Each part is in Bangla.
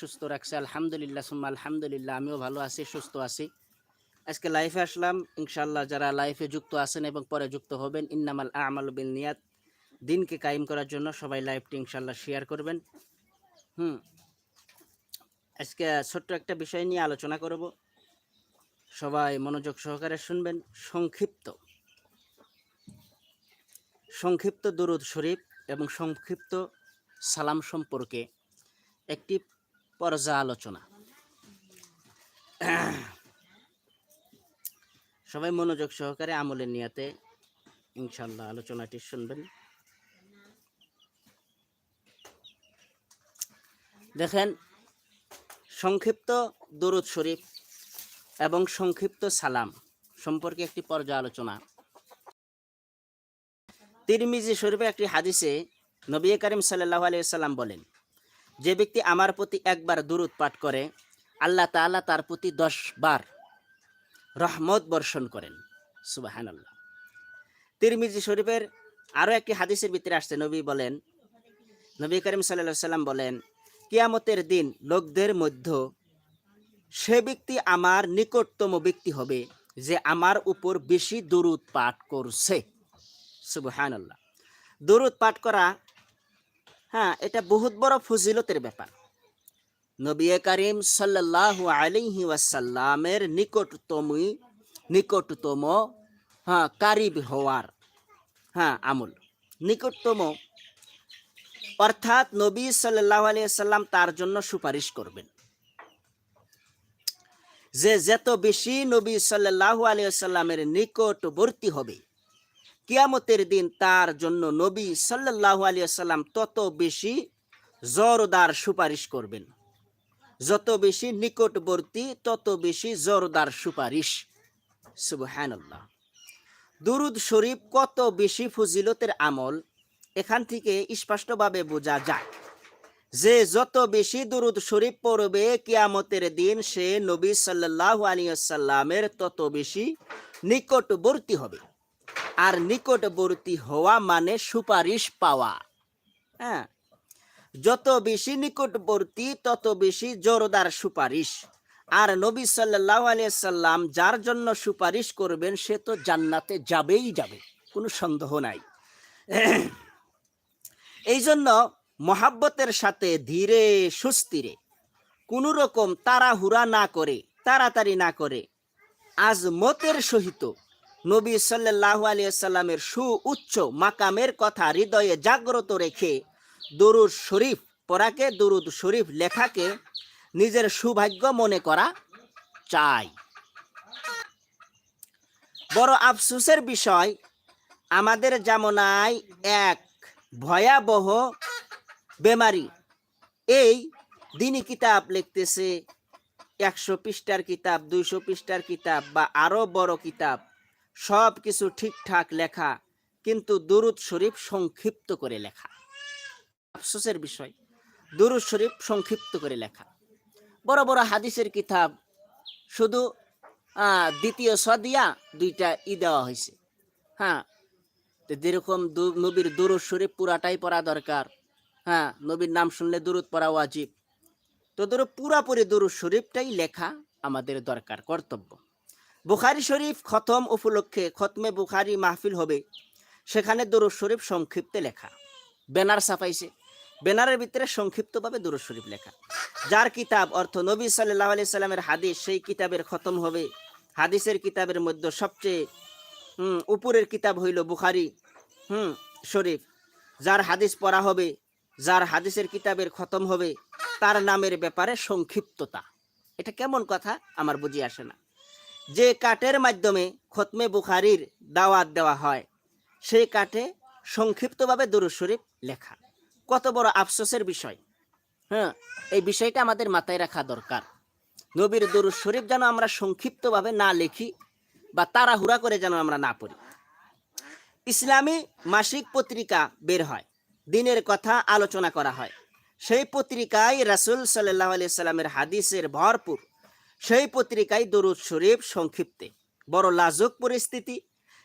সুস্থ রাখছে, আলহামদুলিল্লাহ, সুম্মা আলহামদুলিল্লাহ, আমিও ভালো আছি, সুস্থ আছি। আজকে লাইফে আসলাম ইনশাল্লাহ যারা লাইফে যুক্ত আছেন এবং পরে যুক্ত হবেন, ইন্নামাল আমাল বিল নিয়াত দিনকে কায়েম করার জন্য সবাই লাইভটি ইনশাল্লাহ শেয়ার করবেন। হুম, আজকে ছোট্ট একটা বিষয় নিয়ে আলোচনা করব। সবাই মনোযোগ সহকারে শুনবেন, সংক্ষিপ্ত। সংক্ষিপ্ত দুরুদ শরীফ এবং সংক্ষিপ্ত সালাম সম্পর্কে একটি পর্যালোচনা। সবাই মনোযোগ সহকারে আমলের নিয়াতে ইনশাল্লাহ আলোচনাটি শুনবেন। দেখেন, সংক্ষিপ্ত দরুদ শরীফ এবং সংক্ষিপ্ত সালাম সম্পর্কে একটি পর্যালোচনা। তিরমিজি শরীফে একটি হাদিসে নবী করিম সাল্লাহ আলিয়া সাল্লাম বলেন যে ব্যক্তি আমার প্রতি একবার দুরুদ পাঠ করে, আল্লাহ তাআলা তার প্রতি দশ বার রহমত বর্ষণ করেন। সুবাহান আল্লাহ তিরমিজি শরীফের আরও একটি হাদিসের ভিতরে আসছে, নবী বলেন, নবী করিম সাল্লাহ সাল্লাম বলেন, কিয়ামতের দিন লোকদের মধ্যে সে ব্যক্তি আমার নিকটতম ব্যক্তি হবে যে আমার উপর বেশি দুরুদ পাঠ করছে। সুবহান আল্লাহ দুরুদ পাঠ করা হ্যাঁ এটা বহুত বড় ফজিলতের ব্যাপার। নবী করিম সাল্লাল্লাহু আলিহি ওয়াসাল্লামের নিকটতমই, নিকটতম হ্যাঁ কারিব হওয়ার হ্যাঁ আমল। নিকটতম। অর্থাৎ নবী সাল্লাল্লাহু আলাইহি সাল্লাম তার জন্য সুপারিশ করবেন। যে যত বেশি নবী সাল্লাল্লাহু আলাইহি সাল্লামের নিকটবর্তী হবে কিয়ামতের দিন তার জন্য নবী সাল্লাল্লাহু আলাইহি সাল্লাম তত বেশি জোরদার সুপারিশ করবেন। যত বেশি নিকটবর্তী, তত বেশি জোরদার সুপারিশ। সুবহানাল্লাহ। দুরুদ শরীফ কত বেশি ফজিলতের আমল, এখান থেকে স্পষ্টভাবে বোঝা যায় যে যত বেশি দুরুদ শরীফ পড়বে কিয়ামতের দিন, সে নবী সাল্লাল্লাহু আলাইহি সাল্লামের তত বেশি নিকটবর্তী হবে। আর নিকটবর্তী হওয়া মানে সুপারিশ পাওয়া। হ্যাঁ যত বেশি নিকটবর্তী, তত বেশি জোরদার সুপারিশ। আর নবী সাল্লাহ সাল্লাম যার জন্য সুপারিশ করবেন, সে তো জান্নাতে যাবেই যাবে, কোনো সন্দেহ নাই। এই জন্য মহাব্বতের সাথে ধীরে, সুস্থিরে, কোনো রকম তাড়াহুড়া না করে, তাড়াতাড়ি না করে আজমতের সহিত নবী সাল্লাহু সু উচ্চ মাকামের কথা হৃদয়ে জাগ্রত রেখে দরুদ শরীফ পড়াকে, দরুদ শরীফ লেখাকে নিজের সৌভাগ্য মনে করা চাই। বড় আফসোসের বিষয়, আমাদের জামনায় এক ভয়াবহ বেমারি। এই দিনই কিতাব লিখতেছে একশো পৃষ্ঠার কিতাব, দুইশো পৃষ্ঠার কিতাব বা আরও বড় কিতাব। সব কিছু ঠিকঠাক লেখা, কিন্তু দুরুদ শরীফ সংক্ষিপ্ত করে লেখা। আফসোসের বিষয়, দুরুদ শরীফ সংক্ষিপ্ত করে লেখা। বড় বড় হাদিসের কিতাব, শুধু দ্বিতীয় সদিয়া দুইটা ই দেওয়া হয়েছে হ্যাঁ যেরকম নবীর দুরুদ শরীফ পুরাটাই পড়া দরকার। হ্যাঁ নবীর নাম শুনলে দুরুদ পড়া ওয়াজিব। তো ধরো পুরাপুরি দুরুদ শরীফটাই লেখা আমাদের দরকার, কর্তব্য। বুখারি শরীফ খতম উপলক্ষে খতমে বুখারি মাহফিল হবে। সেখানে দরুদ শরীফ সংক্ষিপ্তে লেখা। ব্যানার ছাপাইছে। ব্যানারের ভিতরে সংক্ষিপ্তভাবে দরুদ শরীফ লেখা। যার কিতাব অর্থ নবী সাল্লাহ আলি সাল্লামের হাদিস, সেই কিতাবের খতম হবে। হাদিসের কিতাবের মধ্যে সবচেয়ে উপরের কিতাব হইল বুখারি, হুম, শরীফ। যার হাদিস পড়া হবে, যার হাদিসের কিতাবের খতম হবে, তার নামের ব্যাপারে সংক্ষিপ্ততা। এটা কেমন কথা? আমার বুঝি আসে না। যে কাঠের মাধ্যমে খতমে বুখারির দাওয়াত দেওয়া হয় সেই কাঠে সংক্ষিপ্তভাবে দুরুদ শরীফ লেখা। কত বড় আফসোসের বিষয়। হ্যাঁ এই বিষয়টা আমাদের মাথায় রাখা দরকার। নবীর দরুদ শরীফ যেন আমরা সংক্ষিপ্তভাবে না লিখি বা তাড়াহুড়া করে যেন আমরা না পড়ি। ইসলামী মাসিক পত্রিকা বের হয়, দিনের কথা আলোচনা করা হয়। সেই পত্রিকায় রাসুল সাল্লাহ আলি সাল্লামের হাদিসের ভরপুর সেই পত্রিকায় দরুদ শরীফ সংক্ষিপ্তে। বড় লাজুক পরিস্থিতি,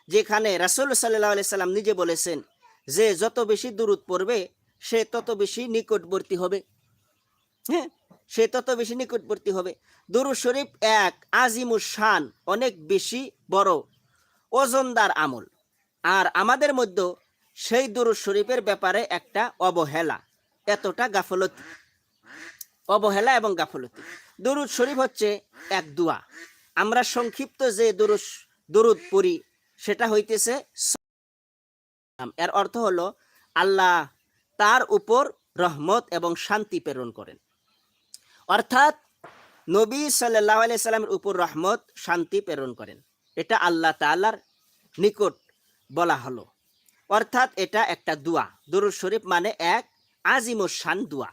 যেখানে রাসুল সাল্লাহ সাল্লাম নিজে বলেছেন যে, যত বেশি দূরত পড়বে, সে তত বেশি নিকটবর্তী হবে। হ্যাঁ সে তত বেশি নিকটবর্তী হবে। দুরুদ শরীফ এক আজিমুস শান, অনেক বেশি বড়, ওজনদার আমল। আর আমাদের মধ্যে সেই দুরুদ শরীফের ব্যাপারে একটা অবহেলা, এতটা গাফলতি। অবহেলা এবং গাফলতি। দুরুদ শরীফ হচ্ছে এক দোয়া। আমরা সংক্ষিপ্ত যে দরুদ দরুদ পড়ি, সেটা হইতেছে এর অর্থ হলো আল্লাহ তার উপর রহমত এবং শান্তি প্রেরণ করেন। অর্থাৎ নবী সাল্লাহ আলিয়া সাল্লামের উপর রহমত, শান্তি প্রেরণ করেন। এটা আল্লাহ তাআলার নিকট বলা হলো। অর্থাৎ এটা একটা দোয়া। দরুদ শরীফ মানে এক আজিমুস শান দোয়া।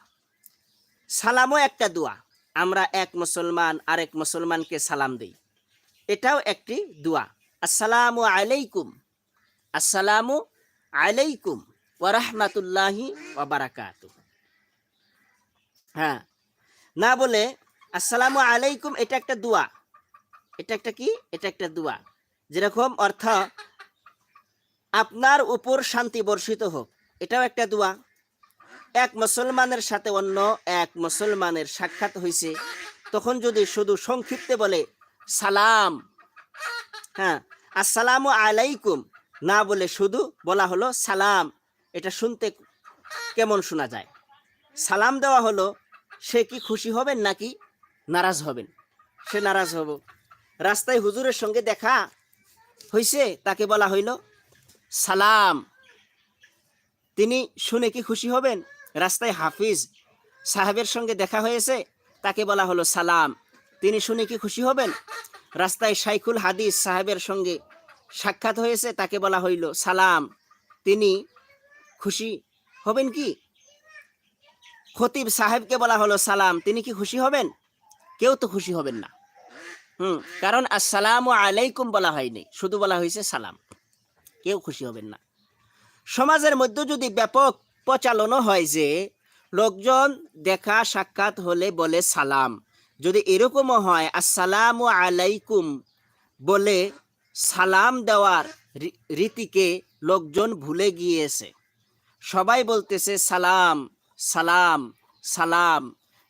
সালামও একটা দোয়া। আমরা এক মুসলমান, আরেক মুসলমানকে সালাম দিই। এটাও একটি দোয়া। আসসালামু আলাইকুম। আসসালামু আলাইকুম ওরহমাতুল্লাহি ওবারাকাত হ্যাঁ না বলে আসসালামু আলাইকুম এটা একটা দোয়া। এটা একটা কি? এটা একটা দোয়া। যেরকম অর্থ, আপনার উপর শান্তি বর্ষিত হোক। এটাও একটা দোয়া। এক মুসলমানের সাথে অন্য এক মুসলমানের সাক্ষাৎ হয়েছে তখন যদি শুধু সংক্ষিপ্তে বলে, সালাম হ্যাঁ আসসালামু আলাইকুম, না বলে শুধু বলা হলো সালাম, এটা শুনতে কেমন শোনা যায়? সালাম দেওয়া হলো, সে কি খুশি হবেন নাকি নারাজ হবেন? সে নারাজ হব। রাস্তায় হুজুরের সঙ্গে দেখা হয়েছে তাকে বলা হইল, সালাম, তিনি শুনে কি খুশি হবেন? রাস্তায় হাফিজ সাহেবের সঙ্গে দেখা হয়েছে, তাকে বলা হলো সালাম। তিনি শুনে কি খুশি হবেন? রাস্তায় শাইখুল হাদিস সাহেবের সঙ্গে সাক্ষাৎ হয়েছে, তাকে বলা হইল সালাম। তিনি খুশি হবেন কি? খতিব সাহেবকে বলা হলো সালাম। তিনি কি খুশি হবেন? কেউ তো খুশি হবেন না। হুম, কারণ আসসালামু আলাইকুম বলা হয়নি, শুধু বলা হয়েছে সালাম। কেউ খুশি হবেন না। সমাজের মধ্যে যদি ব্যাপক প্রচালনও হয় যে, লোকজন দেখা সাক্ষাৎ হলে বলে সালাম। যদি এরকমও হয়, আসসালামু আলাইকুম বলে সালাম দেওয়ার রীতিকে লোকজন ভুলে গিয়েছে। সবাই বলতেছে, সালাম সালাম সালাম।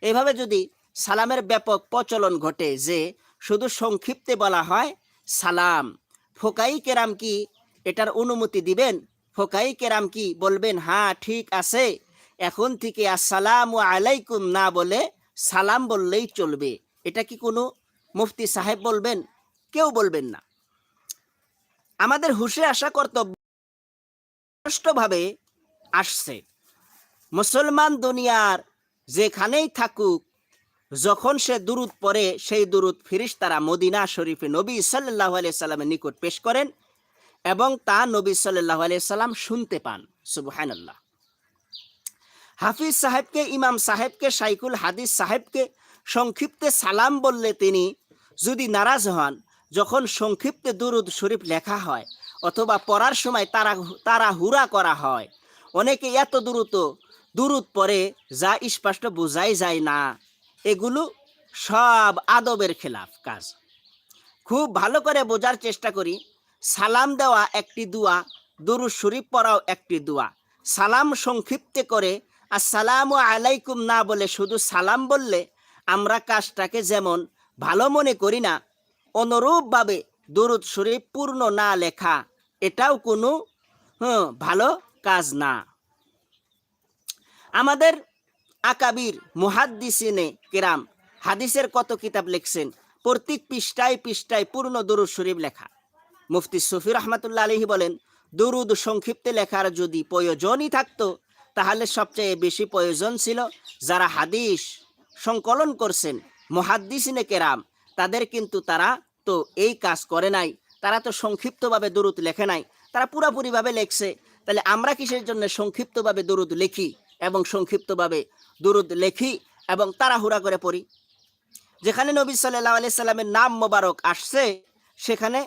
এভাবে যদি সালামের ব্যাপক প্রচলন ঘটে যে, শুধু সংক্ষিপ্তে বলা হয় সালাম, ফোকাই কেরাম কি এটার অনুমতি দিবেন? ফোকাই কেরাম কি বলবেন হ্যাঁ ঠিক আছে, এখন থেকে আসসালামু আলাইকুম না বলে সালাম বললেই চলবে। এটা কি কোনো মুফতি সাহেব বলবেন? কেউ বলবেন না। আমাদের হুশে আসা কর্তব্য স্পষ্টভাবে আসছে। মুসলমান দুনিয়ার যেখানেই থাকুক, যখন সে দুরুদ পড়ে, সেই দুরুদ ফিরিস তারা মদিনা শরীফে নবী সাল্লাহ আলিয়া সাল্লামের নিকট পেশ করেন। এবং তা নবী সাল্লাহ সাল্লাম শুনতে পান। সুবহানাল্লাহ। হাফিজ সাহেবকে, ইমাম সাহেবকে সাইকুল হাদিস সাহেবকে সংক্ষিপ্তে সালাম বললে তিনি যদি নারাজ হন, যখন সংক্ষিপ্তে দুরুদ শরীফ লেখা হয় অথবা পড়ার সময় তারা তারা হুরা করা হয়, অনেকে এত দ্রুত দুরুদ পরে যা স্পষ্ট বোঝাই যায় না। এগুলো সব আদবের খেলাফ কাজ। খুব ভালো করে বোঝার চেষ্টা করি। সালাম দেওয়া একটি দোয়া দুরুদ শরীফ পড়াও একটি দোয়া। সালাম সংক্ষিপ্তে করে, আসসালামু আলাইকুম না বলে শুধু সালাম বললে আমরা কাজটাকে যেমন ভালো মনে করি না, অনুরূপভাবে দুরুদ শরীফ পূর্ণ না লেখা, এটাও কোনো ভালো কাজ না। আমাদের আকাবির মুহাদ্দিসিনে কেরাম হাদিসের কত কিতাব লিখছেন, প্রত্যেক পৃষ্ঠায় পৃষ্ঠায় পূর্ণ দরুদ শরীফ লেখা। মুফতি সফি রহমাতুল্লাহ আলহি বলেন, দুরুদ সংক্ষিপ্তে লেখার যদি প্রয়োজনই থাকতো, তাহলে সবচেয়ে বেশি প্রয়োজন ছিল যারা হাদিস সংকলন করছেন, মুহাদ্দিসিনে কেরাম, তাদের কিন্তু তারা তো এই কাজ করে নাই, তারা তো সংক্ষিপ্তভাবে দরুদ লেখে নাই, তারা পুরাপুরিভাবে লেখছে, তাহলে আমরা কিসের জন্য সংক্ষিপ্তভাবে দরুদ লিখি এবং সংক্ষিপ্তভাবে দরুদ লেখি এবং তাড়াহুড়া করে পড়ি? যেখানে নবী সাল্লাহ আলি সাল্লামের নাম মোবারক আসছে, সেখানে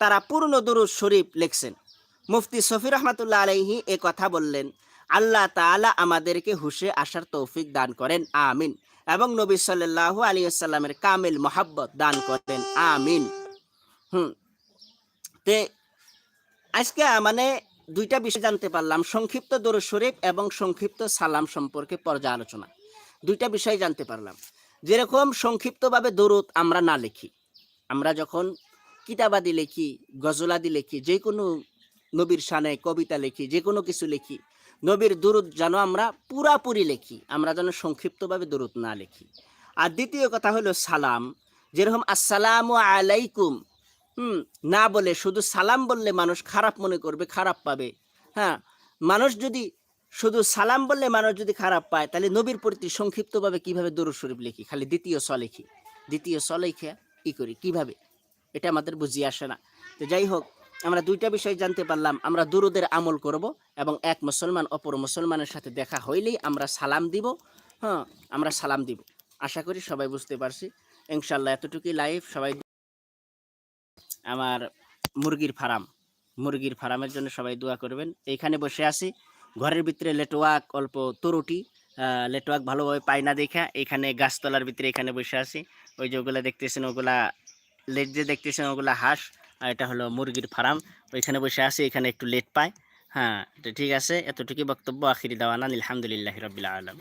তারা পূর্ণ দুরুদ শরীফ লিখছেন। মুফতি সফি রহমাতুল্লাহ আলাইহি এ কথা বললেন, আল্লাহ তাআলা আমাদেরকে হুশে আসার তৌফিক দান করেন, আমিন। এবং নবী সাল্লাহ আলী সাল্লামের কামিল মোহাব্বত দান করেন, আমিন। হুম। তে, আজকে মানে দুইটা বিষয় জানতে পারলাম, সংক্ষিপ্ত দরুদ শরীফ এবং সংক্ষিপ্ত সালাম সম্পর্কে পর্যালোচনা। দুইটা বিষয় জানতে পারলাম। যেরকম সংক্ষিপ্তভাবে দরুদ আমরা না লিখি, আমরা যখন কিতাবাদি লিখি গজলাদি লেখি যে কোনো নবীর শানে কবিতা লিখি যে কোনো কিছু লিখি। নবীর দুরুদ যেন আমরা পুরাপুরি লিখি, আমরা যেন সংক্ষিপ্তভাবে দরুদ না লিখি। আর দ্বিতীয় কথা হলো সালাম। যেরকম আসসালামু আলাইকুম, হুম, না বলে, শুধু সালাম বললে মানুষ খারাপ মনে করবে, খারাপ পাবে। হ্যাঁ মানুষ যদি, শুধু সালাম বললে মানুষ যদি খারাপ পায়, তাহলে নবীর প্রতি সংক্ষিপ্তভাবে কীভাবে দরুদ শরীফ লিখি? খালি দ্বিতীয় স লিখি। দ্বিতীয় স লিখে ই করি? কীভাবে? এটা আমাদের বুঝিয়ে আসে না। তো যাই হোক, আমরা দুইটা বিষয় জানতে পারলাম। আমরা দুরুদের আমল করব এবং এক মুসলমান অপর মুসলমানের সাথে দেখা হইলেই আমরা সালাম দিব। হ্যাঁ আমরা সালাম দিব। আশা করি সবাই বুঝতে পারছি। ইনশাল্লাহ এতটুকুই লাইভ সবাই আমার মুরগির ফার্ম। মুরগির ফার্মের জন্য সবাই দোয়া করবেন। এইখানে বসে আছি। ঘরের ভিতরে নেটওয়ার্ক অল্প তরুটি নেটওয়ার্ক ভালোভাবে পাই না দেখা। এখানে গাছতলার ভিতরে এখানে বসে আছি। ওই যে ওগুলা দেখতেছেন, ওগুলা লেট যে দেখতেছেন ওগুলো হাঁস, আর এটা হলো মুরগির ফার্ম। ওইখানে বসে আছি, এখানে একটু লেট পায়। হ্যাঁ এটা ঠিক আছে, এতটুকুই বক্তব্য, আখিরি দেওয়ানা, আলহামদুলিল্লাহ রবিল আলম